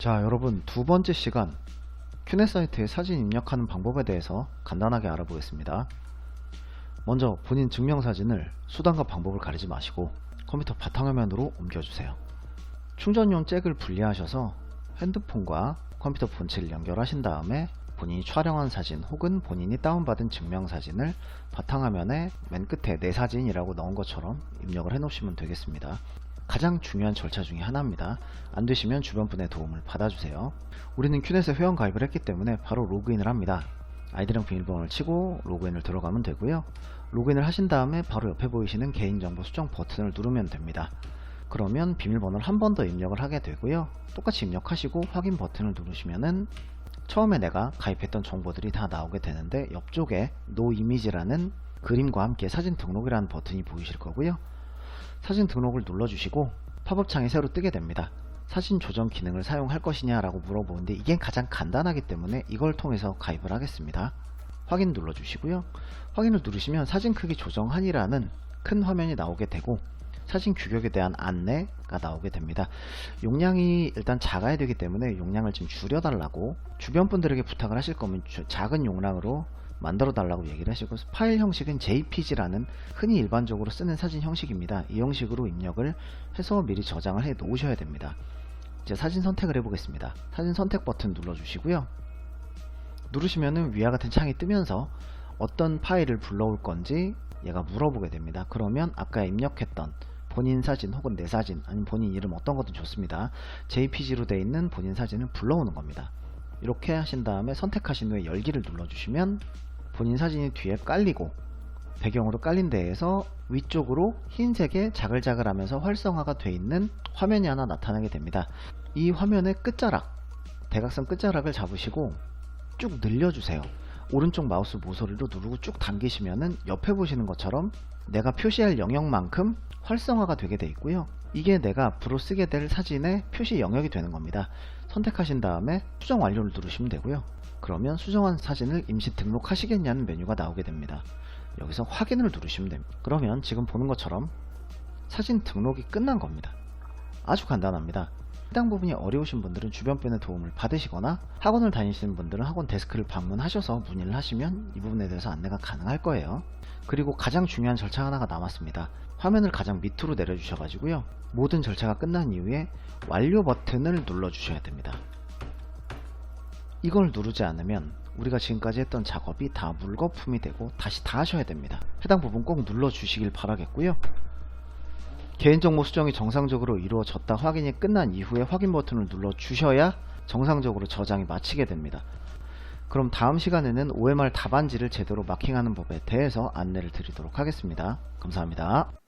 자 여러분 두 번째 시간 큐넷 사이트에 사진 입력하는 방법에 대해서 간단하게 알아보겠습니다. 먼저 본인 증명사진을 수단과 방법을 가리지 마시고 컴퓨터 바탕화면으로 옮겨주세요. 충전용 잭을 분리하셔서 핸드폰과 컴퓨터 본체를 연결하신 다음에 본인이 촬영한 사진 혹은 본인이 다운받은 증명사진을 바탕화면에 맨 끝에 내 사진이라고 넣은 것처럼 입력을 해 놓으시면 되겠습니다. 가장 중요한 절차 중에 하나입니다. 안 되시면 주변 분의 도움을 받아주세요. 우리는 큐넷에 회원 가입을 했기 때문에 바로 로그인을 합니다. 아이디랑 비밀번호를 치고 로그인을 들어가면 되고요. 로그인을 하신 다음에 바로 옆에 보이시는 개인정보 수정 버튼을 누르면 됩니다. 그러면 비밀번호를 한 번 더 입력을 하게 되고요. 똑같이 입력하시고 확인 버튼을 누르시면은 처음에 내가 가입했던 정보들이 다 나오게 되는데 옆쪽에 노 이미지라는 그림과 함께 사진 등록이라는 버튼이 보이실 거고요. 사진 등록을 눌러주시고 팝업 창이 새로 뜨게 됩니다. 사진 조정 기능을 사용할 것이냐 라고 물어보는데 이게 가장 간단하기 때문에 이걸 통해서 가입을 하겠습니다. 확인 눌러주시고요. 확인을 누르시면 사진 크기 조정하니라는 큰 화면이 나오게 되고 사진 규격에 대한 안내가 나오게 됩니다. 용량이 일단 작아야 되기 때문에 용량을 좀 줄여달라고 주변 분들에게 부탁을 하실 거면 주- 작은 용량으로 만들어 달라고 얘기를 하시고 파일 형식은 JPG라는 흔히 일반적으로 쓰는 사진 형식입니다. 이 형식으로 입력을 해서 미리 저장을 해 놓으셔야 됩니다. 이제 사진 선택을 해 보겠습니다. 사진 선택 버튼 눌러 주시고요. 누르시면은 위와 같은 창이 뜨면서 어떤 파일을 불러올 건지 얘가 물어보게 됩니다. 그러면 아까 입력했던 본인 사진 혹은 내 사진 아니면 본인 이름 어떤 것든 좋습니다. JPG로 되어 있는 본인 사진을 불러오는 겁니다. 이렇게 하신 다음에 선택하신 후에 열기를 눌러주시면 본인 사진이 뒤에 깔리고 배경으로 깔린 데에서 위쪽으로 흰색의 자글자글하면서 활성화가 되어 있는 화면이 하나 나타나게 됩니다. 이 화면의 끝자락, 대각선 끝자락을 잡으시고 쭉 늘려주세요. 오른쪽 마우스 모서리로 누르고 쭉 당기시면은 옆에 보시는 것처럼 내가 표시할 영역만큼 활성화가 되게 돼 있고요. 이게 내가 앞으로 쓰게 될 사진의 표시 영역이 되는 겁니다. 선택하신 다음에 수정 완료를 누르시면 되고요. 그러면 수정한 사진을 임시 등록하시겠냐는 메뉴가 나오게 됩니다. 여기서 확인을 누르시면 됩니다. 그러면 지금 보는 것처럼 사진 등록이 끝난 겁니다. 아주 간단합니다. 해당 부분이 어려우신 분들은 주변 분의 도움을 받으시거나 학원을 다니시는 분들은 학원 데스크를 방문하셔서 문의를 하시면 이 부분에 대해서 안내가 가능할 거예요. 그리고 가장 중요한 절차 하나가 남았습니다. 화면을 가장 밑으로 내려주셔가지고요. 모든 절차가 끝난 이후에 완료 버튼을 눌러주셔야 됩니다. 이걸 누르지 않으면 우리가 지금까지 했던 작업이 다 물거품이 되고 다시 다 하셔야 됩니다. 해당 부분 꼭 눌러주시길 바라겠고요. 개인정보 수정이 정상적으로 이루어졌다 확인이 끝난 이후에 확인 버튼을 눌러 주셔야 정상적으로 저장이 마치게 됩니다. 그럼 다음 시간에는 OMR 답안지를 제대로 마킹하는 법에 대해서 안내를 드리도록 하겠습니다. 감사합니다.